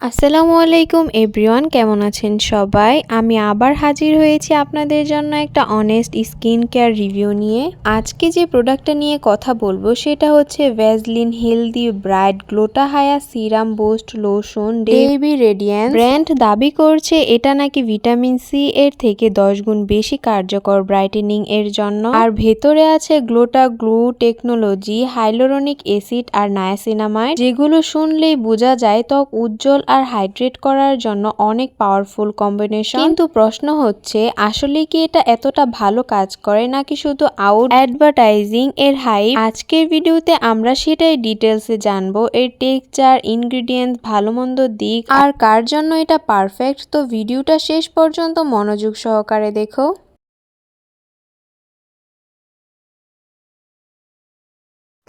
আসসালামু আলাইকুম এভরিওয়ান কেমন আছেন সবাই? আমি আবার হাজির হয়েছি আপনাদের জন্য একটা অনেস্ট স্কিন কেয়ার রিভিউ নিয়ে। আজকে যে প্রোডাক্টটা নিয়ে কথা বলব সেটা হচ্ছে Vaseline healthy bright gluta hya serum boost lotion dewy radiance brand দাবি করছে এটা নাকি ভিটামিন সি এর থেকে দশ গুণ বেশি কার্যকর ব্রাইটেনিং এর জন্য। আর ভেতরে আছে gluta glow technology hyaluronic acid আর নায়াসিনামাইড যেগুলো শুনলেই বোঝা যায় ত্বক উজ্জ্বল আর হাইড্রেট করার জন্য অনেক পাওয়ারফুল কম্বিনেশন কিন্তু প্রশ্ন হচ্ছে, আসলে কি এটা এতটা ভালো কাজ করে নাকি শুধু আউট অ্যাডভার্টাইজিং এর হাই আজকের ভিডিওতে আমরা সেটাই ডিটেলসে জানব, এর টেক্সচার ইনগ্রিডিয়েন্টস ভালো মন্দ দিক, আর কার জন্য এটা পারফেক্ট তো ভিডিওটা শেষ পর্যন্ত মনোযোগ সহকারে দেখো।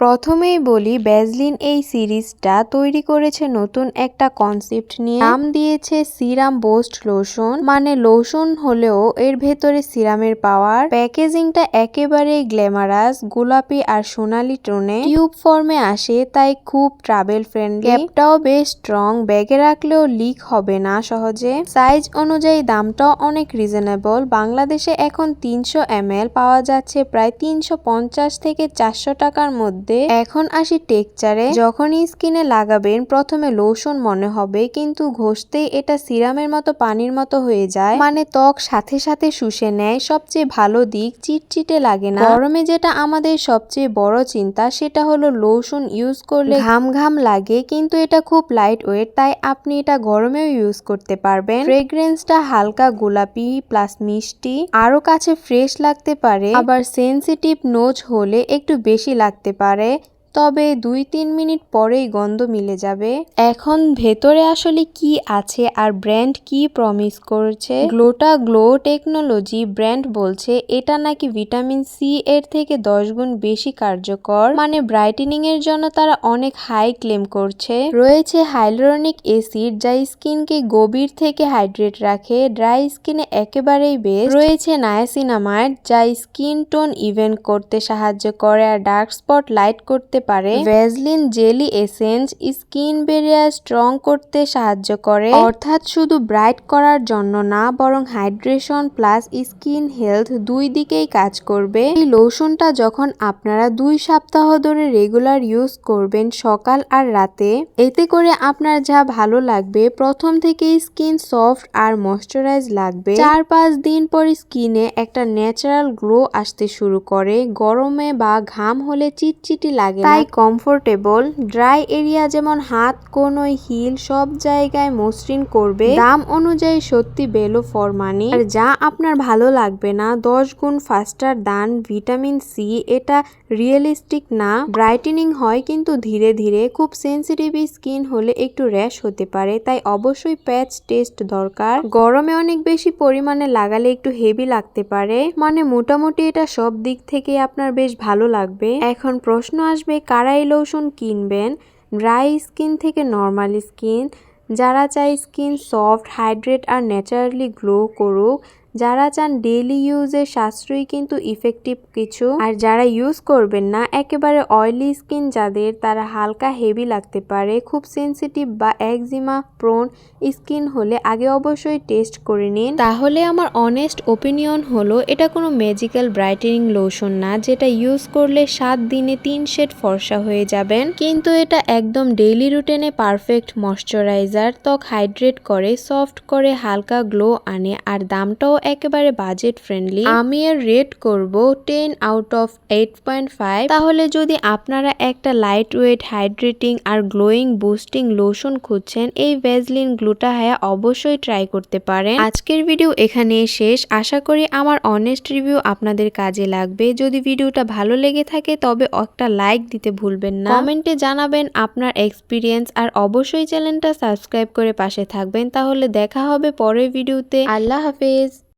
প্রথমেই বলি ব্যাজলিন এই সিরিজটা তৈরি করেছে নতুন একটা কনসেপ্ট নিয়ে। নাম দিয়েছে সিরাম বোস্ট লোশন মানে লোশন হলেও এর ভেতরে সিরামের পাওয়ার প্যাকেজিংটা একেবারেই গ্ল্যামারাস গোলাপি আর সোনালি টোনে টিউব ফর্মে আসে, তাই খুব ট্রাভেল ফ্রেন্ডলি ক্যাপটাও বেশ স্ট্রং ব্যাগে রাখলেও লিক হবে না সহজে। সাইজ অনুযায়ী দামটাও অনেক রিজনেবল বাংলাদেশে এখন তিনশো এম পাওয়া যাচ্ছে, প্রায় তিনশো পঞ্চাশ থেকে চারশো টাকার মধ্যে। মধ্যে। এখন আসি টেকচারে যখনই স্কিনে লাগাবেন, প্রথমে লোশন মনে হবে, কিন্তু ঘষতেই এটা সিরামের মতো, পানির মতো হয়ে যায়। মানে ত্বক সাথে সাথে শুষে নেয়। সবচেয়ে ভালো দিক, চিটচিটে লাগে না। গরমে যেটা আমাদের সবচেয়ে বড় চিন্তা, সেটা হলো লোশন ইউজ করলে ঘাম ঘাম লাগে, কিন্তু এটা খুব লাইট ওয়েট তাই আপনি এটা গরমেও ইউজ করতে পারবেন। ফ্রেগ্রেন্সটা হালকা গোলাপি প্লাস মিষ্টি। আরও কাছে ফ্রেশ লাগতে পারে। আবার সেন্সিটিভ নোজ হলে একটু বেশি লাগতে পারে। পারে তবে দুই তিন মিনিট পরেই গন্ধ মিলে যাবে। এখন ভেতরে আসলে কি আছে আর ব্র্যান্ড কি প্রমিস করছে? গ্লোটা গ্লো টেকনোলজি ব্র্যান্ড বলছে, এটা নাকি ভিটামিন সি এর থেকে দশ গুণ বেশি কার্যকর। মানে ব্রাইটেনিং এর জন্য তারা অনেক হাই ক্লেম করছে। রয়েছে হাইলোরনিক অ্যাসিড যা স্কিনকে গভীর থেকে হাইড্রেট রাখে। ড্রাই স্কিনে একেবারেই বেস্ট রয়েছে নায়াসিনামাইড যা স্কিন টোন ইভেন্ট করতে সাহায্য করে আর ডার্ক স্পট লাইট করতে পারে। Vaseline jelly essence skin barrier strong করতে সাহায্য করে। অর্থাৎ শুধু ব্রাইট করার জন্য না, বরং হাইড্রেশন প্লাস স্কিন হেলথ দুই দিকেই কাজ করবে। এই লোশনটা যখন আপনারা দুই সপ্তাহ ধরে রেগুলার ইউজ করবেন সকাল আর রাতে, এতে করে আপনার যা ভালো লাগবে, প্রথম থেকেই স্কিন সফট আর ময়শ্চারাইজ লাগবে। চার পাঁচ দিন পর স্কিনে একটা ন্যাচারাল গ্লো আসতে শুরু করে। গরমে বা ঘাম হলে চিটচিটি লাগে তাই কমফোর্টেবল ড্রাই এরিয়া যেমন হাত কোনোই হিল সব জায়গায় মসৃণ করবে। দাম অনুযায়ী সত্যি বেলো ফর মানি আর যা আপনার ভালো লাগবে না, দশ গুণ ফাস্টার দান ভিটামিন সি এটা রিয়েলিস্টিক না। ব্রাইটেনিং হয় কিন্তু ধীরে ধীরে, খুব সেন্সিটিভ স্কিন হলে একটু র্যাশ হতে পারে, তাই অবশ্যই প্যাচ টেস্ট দরকার। গরমে অনেক বেশি পরিমাণে লাগালে একটু হেভি লাগতে পারে মানে মোটামুটি এটা সব দিক থেকে আপনার বেশ ভালো লাগবে। এখন প্রশ্ন আসবে কারা এই লোশন কিনবেন, ড্রাই স্কিন থেকে নর্মাল স্কিন, যারা চায় স্কিন সফট, হাইড্রেট আর ন্যাচারালি গ্লো করুক যারা চান ডেইলি ইউজে সাশ্রয়ী কিন্তু ইফেক্টিভ কিছু, আর যারা ইউজ করবেন না, একেবারে অয়েলি স্কিন যাদের, তারা হালকা হেভি লাগতে পারে, খুব সেন্সিটিভ বা একজিমা প্রোন স্কিন হলে আগে অবশ্যই টেস্ট করে নিন। তাহলে আমার অনেস্ট ওপিনিয়ন হলো, এটা কোনো ম্যাজিক্যাল ব্রাইটেনিং লোশন না, যেটা ইউজ করলে সাত দিনে তিন শেড ফর্সা হয়ে যাবেন। কিন্তু এটা একদম ডেইলি রুটিনে পারফেক্ট ময়শ্চারাইজার ত্বক হাইড্রেট করে সফট করে, হালকা গ্লো আনে, আর দামটাও একেবারে বাজেট ফ্রেন্ডলি আমি এর রেট করব ten out of eight point five তাহলে যদি আপনারা একটা লাইট ওয়েট হাইড্রেটিং আর গ্লোয়িং বুস্টিং লোশন খুঁজছেন এই ভেজলিন গ্লুটা হায়া অবশ্যই ট্রাই করতে পারেন। আজকের ভিডিও এখানে শেষ। আশা করি আমার অনেস্ট রিভিউ আপনাদের কাজে লাগবে। যদি ভিডিওটা ভালো লেগে থাকে তবে একটা লাইক দিতে ভুলবেন না। কমেন্টে জানাবেন আপনার এক্সপিরিয়েন্স আর অবশ্যই চ্যানেলটা সাবস্ক্রাইব করে পাশে থাকবেন। তাহলে দেখা হবে পরের ভিডিওতে আল্লাহ হাফেজ।